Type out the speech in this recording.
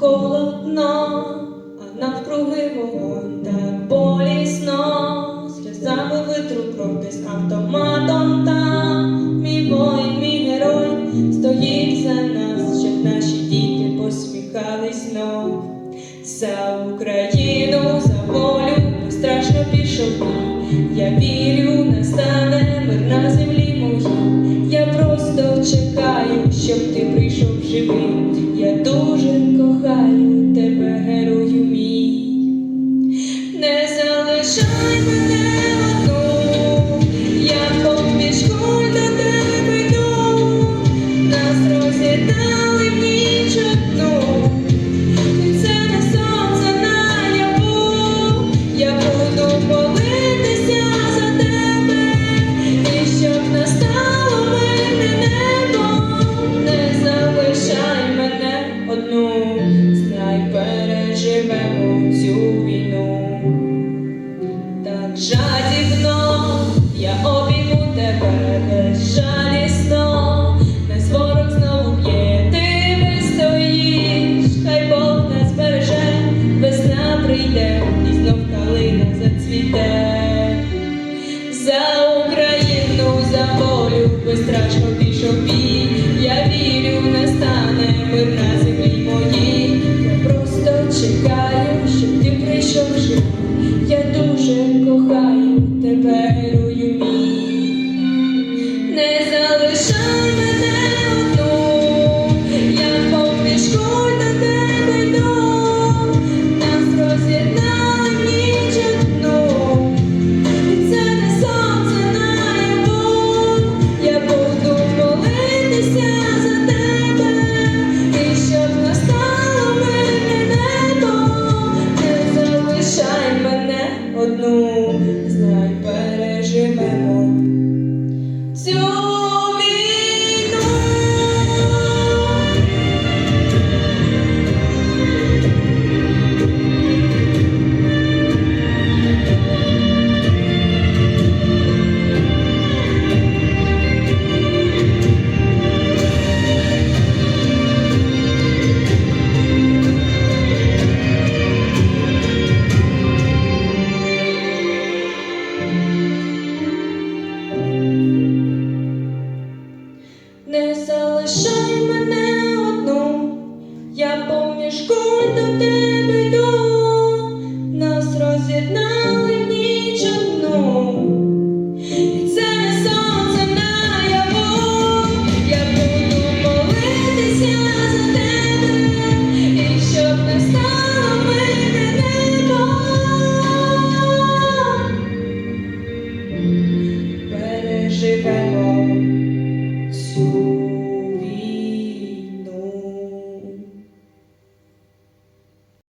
одно, а навкруги вогонь так болісно, сльозами витру кров десь автоматом там. Мій воїн, мій герой стоїть за нас, щоб наші діти посміхались знов. За Україну, за волю страшно пішов. Я вірю, настане мир на землі моїй. Я просто чекаю, щоб ти прийшов живий. Жадібно я обійму тебе безжалісно, ворог знову б'є, ти вистоїш, хай Бог нас береже, весна прийде, і знов калина зацвіте. За Україну, за волю безстрашно